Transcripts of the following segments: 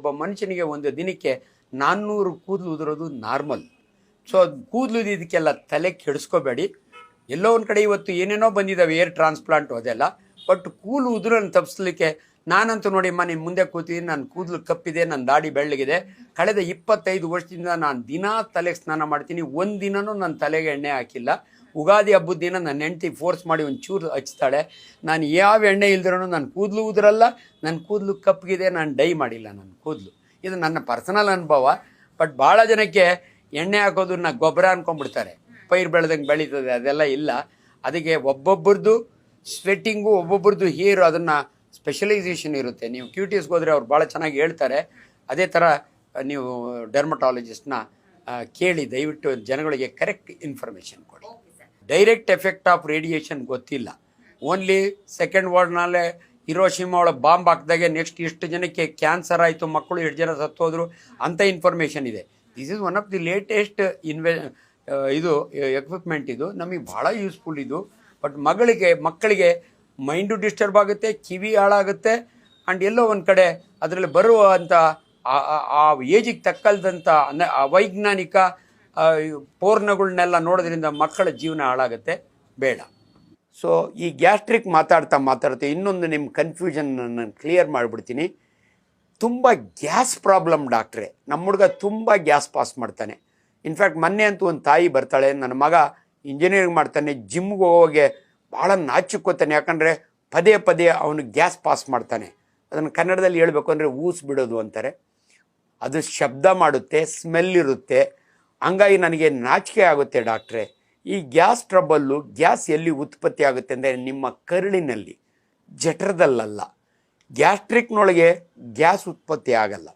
ಒಬ್ಬ ಮನುಷ್ಯನಿಗೆ ಒಂದು ದಿನಕ್ಕೆ ನಾನ್ನೂರು ಕೂದಲು ಉದುರೋದು ನಾರ್ಮಲ್. ಸೊ ಕೂದಲು ಇದಕ್ಕೆಲ್ಲ ತಲೆ ಕೆಡಿಸ್ಕೋಬೇಡಿ. ಎಲ್ಲೋ ಒಂದು ಕಡೆ ಇವತ್ತು ಏನೇನೋ ಬಂದಿದ್ದಾವೆ ಏರ್ ಟ್ರಾನ್ಸ್ಪ್ಲಾಂಟು ಅದೆಲ್ಲ, ಬಟ್ ಕೂಲು ಉದುರನ್ನು ತಪ್ಪಿಸ್ಲಿಕ್ಕೆ ನಾನಂತೂ ನೋಡಿ ಮನೆ ಮುಂದೆ ಕೂತಿದ್ದೀನಿ ನನ್ನ ಕೂದಲು ಕಪ್ಪಿದೆ ನನ್ನ ದಾಡಿ ಬೆಳ್ಳಗಿದೆ. ಕಳೆದ ಇಪ್ಪತ್ತೈದು ವರ್ಷದಿಂದ ನಾನು ದಿನಾ ತಲೆಗೆ ಸ್ನಾನ ಮಾಡ್ತೀನಿ, ಒಂದು ದಿನವೂ ನನ್ನ ತಲೆಗೆ ಎಣ್ಣೆ ಹಾಕಿಲ್ಲ. ಉಗಾದಿ ಹಬ್ಬದ ದಿನ ನನ್ನ ಹೆಂಡ್ತಿ ಫೋರ್ಸ್ ಮಾಡಿ ಒಂದು ಚೂರು ಹಚ್ತಾಳೆ. ನಾನು ಯಾವ ಎಣ್ಣೆ ಇಲ್ದಿರೋ ನನ್ನ ಕೂದಲು ಉದುರಲ್ಲ ನನ್ನ ಕೂದಲು ಕಪ್ಪಗಿದೆ ನಾನು ಡೈ ಮಾಡಿಲ್ಲ ನನ್ನ ಕೂದಲು. ಇದು ನನ್ನ ಪರ್ಸನಲ್ ಅನುಭವ. ಬಟ್ ಭಾಳ ಜನಕ್ಕೆ ಎಣ್ಣೆ ಹಾಕೋದನ್ನ ಗೊಬ್ಬರ ಅನ್ಕೊಂಡ್ಬಿಡ್ತಾರೆ. ಪೈರು ಬೆಳೆದಂಗೆ ಬೆಳೀತದೆ, ಅದೆಲ್ಲ ಇಲ್ಲ. ಅದಕ್ಕೆ ಒಬ್ಬೊಬ್ಬರದ್ದು ಸ್ವೆಟ್ಟಿಂಗು ಒಬ್ಬೊಬ್ಬರದ್ದು ಹೀರು ಅದನ್ನು ಸ್ಪೆಷಲೈಸೇಷನ್ ಇರುತ್ತೆ. ನೀವು ಕ್ಯೂಟಿಸ್ಗೆ ಹೋದರೆ ಅವ್ರು ಭಾಳ ಚೆನ್ನಾಗಿ ಹೇಳ್ತಾರೆ. ಅದೇ ಥರ ನೀವು ಡರ್ಮಟಾಲಜಿಸ್ಟ್ನ ಕೇಳಿ, ದಯವಿಟ್ಟು ಜನಗಳಿಗೆ ಕರೆಕ್ಟ್ ಇನ್ಫಾರ್ಮೇಷನ್ ಕೊಡಿ. ಡೈರೆಕ್ಟ್ ಎಫೆಕ್ಟ್ ಆಫ್ ರೇಡಿಯೇಷನ್ ಗೊತ್ತಿಲ್ಲ. ಓನ್ಲಿ ಸೆಕೆಂಡ್ ವರ್ಡ್ನಲ್ಲೇ ಹಿರೋಶಿಮಾ ಒಳಗೆ ಬಾಂಬ್ ಹಾಕಿದಾಗೆ ನೆಕ್ಸ್ಟ್ ಇಷ್ಟು ಜನಕ್ಕೆ ಕ್ಯಾನ್ಸರ್ ಆಯಿತು, ಮಕ್ಕಳು ಎಷ್ಟು ಜನ ಸತ್ತೋದ್ರು ಅಂತ ಇನ್ಫಾರ್ಮೇಷನ್ ಇದೆ. This is one of the latest ಇನ್ವೆ ಇದು ಎಕ್ವಿಪ್ಮೆಂಟ್ ಇದು. ನಮಗೆ ಭಾಳ ಯೂಸ್ಫುಲ್ ಇದು. ಬಟ್ ಮಗಳಿಗೆ, ಮಕ್ಕಳಿಗೆ ಮೈಂಡು ಡಿಸ್ಟರ್ಬ್ ಆಗುತ್ತೆ, ಕಿವಿ ಹಾಳಾಗುತ್ತೆ ಆ್ಯಂಡ್ ಎಲ್ಲೋ ಒಂದು ಕಡೆ ಅದರಲ್ಲಿ ಬರುವಂಥ ಆ- ಏಜಿಗೆ ತಕ್ಕಲ್ದಂಥ ಅವೈಜ್ಞಾನಿಕ ಪೋರ್ನಗಳನ್ನೆಲ್ಲ ನೋಡೋದ್ರಿಂದ ಮಕ್ಕಳ ಜೀವನ ಹಾಳಾಗುತ್ತೆ. ಬೇಡ. ಸೊ ಈ ಗ್ಯಾಸ್ಟ್ರಿಕ್ ಮಾತಾಡ್ತಾ ಮಾತಾಡ್ತಾ ಇನ್ನೊಂದು ನಿಮ್ಮ ಕನ್ಫ್ಯೂಷನ್ ನಾನು ಕ್ಲಿಯರ್ ಮಾಡಿಬಿಡ್ತೀನಿ. ತುಂಬ ಗ್ಯಾಸ್ ಪ್ರಾಬ್ಲಮ್ ಡಾಕ್ಟ್ರೆ. ನಮ್ಮ ಹುಡುಗ ತುಂಬ ಗ್ಯಾಸ್ ಪಾಸ್ ಮಾಡ್ತಾನೆ. ಇನ್ಫ್ಯಾಕ್ಟ್ ಮೊನ್ನೆ ಅಂತೂ ಒಂದು ತಾಯಿ ಬರ್ತಾಳೆ. ನನ್ನ ಮಗ ಇಂಜಿನಿಯರಿಂಗ್ ಮಾಡ್ತಾನೆ. ಜಿಮ್ಗೆ ಹೋಗೋಗೆ ಭಾಳ ನಾಚಿಕೋತಾನೆ ಯಾಕಂದರೆ ಪದೇ ಪದೇ ಅವನು ಗ್ಯಾಸ್ ಪಾಸ್ ಮಾಡ್ತಾನೆ. ಅದನ್ನು ಕನ್ನಡದಲ್ಲಿ ಹೇಳಬೇಕು ಅಂದರೆ ಊಸ್ ಬಿಡೋದು ಅಂತಾರೆ. ಅದು ಶಬ್ದ ಮಾಡುತ್ತೆ ಸ್ಮೆಲ್ ಇರುತ್ತೆ. ಹಂಗಾಗಿ ನನಗೆ ನಾಚಿಕೆ ಆಗುತ್ತೆ ಡಾಕ್ಟ್ರೆ. ಈ ಗ್ಯಾಸ್ ಟ್ರಬಲ್ಲು ಗ್ಯಾಸ್ ಎಲ್ಲಿ ಉತ್ಪತ್ತಿ ಆಗುತ್ತೆ ಅಂದರೆ ನಿಮ್ಮ ಕರುಳಿನಲ್ಲಿ, ಜಠರದಲ್ಲಲ್ಲ. ಗ್ಯಾಸ್ಟ್ರಿಕ್ನೊಳಗೆ ಗ್ಯಾಸ್ ಉತ್ಪತ್ತಿ ಆಗಲ್ಲ.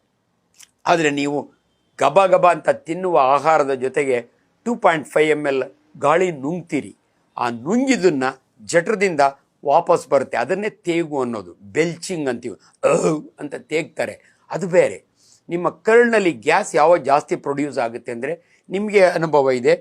ಆದರೆ ನೀವು ಗಬ ಗಬ ಅಂತ ತಿನ್ನುವ ಆಹಾರದ ಜೊತೆಗೆ two point five M L ಗಾಳಿ ನುಂಗ್ತೀರಿ. ಆ ನುಂಗಿದನ್ನು ಜಠರದಿಂದ ವಾಪಸ್ ಬರುತ್ತೆ. ಅದನ್ನೇ ತೇಗು ಅನ್ನೋದು. ಬೆಲ್ಚಿಂಗ್ ಅಂತೀವಿ. ಅಹ್ ಅಂತ ತೇಗ್ತಾರೆ. ಅದು ಬೇರೆ. ನಿಮ್ಮ ಕರ್ಳಿನಲ್ಲಿ ಗ್ಯಾಸ್ ಯಾವಾಗ ಜಾಸ್ತಿ ಪ್ರೊಡ್ಯೂಸ್ ಆಗುತ್ತೆ ಅಂದರೆ ನಿಮಗೆ ಅನುಭವ ಇದೆ.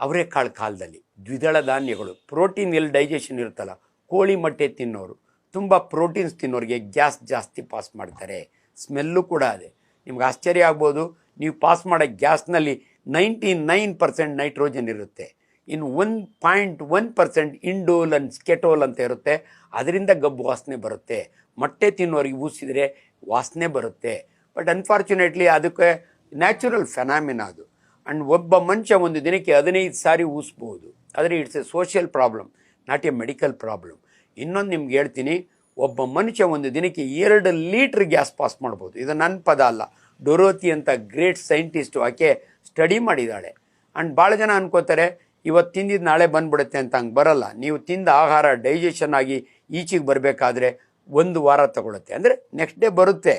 ಅವರೆಕಾಳು ಕಾಲದಲ್ಲಿ. ದ್ವಿದಳ ಧಾನ್ಯಗಳು, ಪ್ರೋಟೀನ್ ಎಲ್ಲಿ ಡೈಜೆಷನ್ ಇರುತ್ತಲ್ಲ, ಕೋಳಿ ಮೊಟ್ಟೆ ತಿನ್ನೋರು, ತುಂಬ ಪ್ರೋಟೀನ್ಸ್ ತಿನ್ನೋರಿಗೆ ಗ್ಯಾಸ್ ಜಾಸ್ತಿ ಪಾಸ್ ಮಾಡ್ತಾರೆ. ಸ್ಮೆಲ್ಲು ಕೂಡ ಅದೇ. ನಿಮ್ಗೆ ಆಶ್ಚರ್ಯ ಆಗ್ಬೋದು, ನೀವು ಪಾಸ್ ಮಾಡೋ ಗ್ಯಾಸ್ನಲ್ಲಿ ನೈಂಟಿ ನೈನ್ ಪರ್ಸೆಂಟ್ ನೈಟ್ರೋಜನ್ ಇರುತ್ತೆ. ಇನ್ನು one point one percent indole and skatole ಅಂತ ಇರುತ್ತೆ. ಅದರಿಂದ ಗಬ್ಬು ವಾಸನೆ ಬರುತ್ತೆ. ಮೊಟ್ಟೆ ತಿನ್ನೋರಿಗೆ ಊಸಿದರೆ ವಾಸನೆ ಬರುತ್ತೆ. ಬಟ್ ಅನ್ಫಾರ್ಚುನೇಟ್ಲಿ ಅದಕ್ಕೆ ನ್ಯಾಚುರಲ್ ಫೆನಾಮಿನ ಅದು. ಆ್ಯಂಡ್ ಒಬ್ಬ ಮನುಷ್ಯ ಒಂದು ದಿನಕ್ಕೆ ಹದಿನೈದು ಸಾರಿ ಊಸ್ಬೋದು. ಆದರೆ it's a social problem not a medical problem ಇನ್ನೊಂದು ನಿಮ್ಗೆ ಹೇಳ್ತೀನಿ, ಒಬ್ಬ ಮನುಷ್ಯ ಒಂದು ದಿನಕ್ಕೆ ಎರಡು ಲೀಟ್ರ್ ಗ್ಯಾಸ್ ಪಾಸ್ ಮಾಡ್ಬೋದು. ಇದು ನನ್ನ ಪದ ಅಲ್ಲ. ಡೊರೋತಿ ಅಂತ ಗ್ರೇಟ್ ಸೈಂಟಿಸ್ಟು ಆಕೆ ಸ್ಟಡಿ ಮಾಡಿದ್ದಾಳೆ ಆ್ಯಂಡ್ ಭಾಳ ಜನ ಅನ್ಕೋತಾರೆ ಇವತ್ತು ತಿಂದಿದ್ದು ನಾಳೆ ಬಂದ್ಬಿಡುತ್ತೆ ಅಂತ ಹಂಗೆ ಬರಲ್ಲ. ನೀವು ತಿಂದ ಆಹಾರ ಡೈಜೆಷನ್ ಆಗಿ ಈಚೆಗೆ ಬರಬೇಕಾದ್ರೆ ಒಂದು ವಾರ ತಗೊಳುತ್ತೆ. ಅಂದರೆ ನೆಕ್ಸ್ಟ್ ಡೇ ಬರುತ್ತೆ.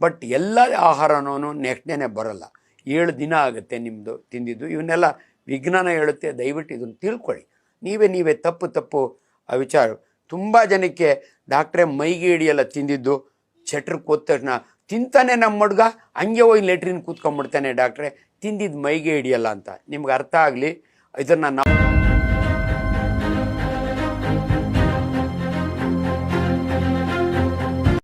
ಬಟ್ ಎಲ್ಲ ಆಹಾರನೂ ನೆಕ್ಸ್ಟ್ ಡೇನೇ ಬರಲ್ಲ. ಏಳು ದಿನ ಆಗುತ್ತೆ ನಿಮ್ಮದು ತಿಂದಿದ್ದು. ಇವನ್ನೆಲ್ಲ ವಿಜ್ಞಾನ ಹೇಳುತ್ತೆ, ದಯವಿಟ್ಟು ಇದನ್ನು ತಿಳ್ಕೊಳ್ಳಿ. ನೀವೇ ನೀವೇ ತಪ್ಪು ತಪ್ಪು ಆ ವಿಚಾರ ತುಂಬ ಜನಕ್ಕೆ ಡಾಕ್ಟ್ರೇ ಮೈಗೆ ಹಿಡಿಯೆಲ್ಲ ತಿಂದಿದ್ದು. ಚಟ್ರಕ್ಕೆ ಹೋದ ತಕ್ಷಣ ತಿಂತಾನೆ ನಮ್ಮ ಹುಡುಗ, ಹಂಗೆ ಹೋಗಿ ಲೆಟ್ರಿನ್ ಕೂತ್ಕೊಂಡ್ಬಿಡ್ತಾನೆ ಡಾಕ್ಟ್ರೆ. ತಿಂದಿದ್ದು ಮೈಗೆ ಹಿಡಿಯಲ್ಲ ಅಂತ. ನಿಮ್ಗೆ ಅರ್ಥ ಆಗಲಿ? ಇದನ್ನು ನಾವು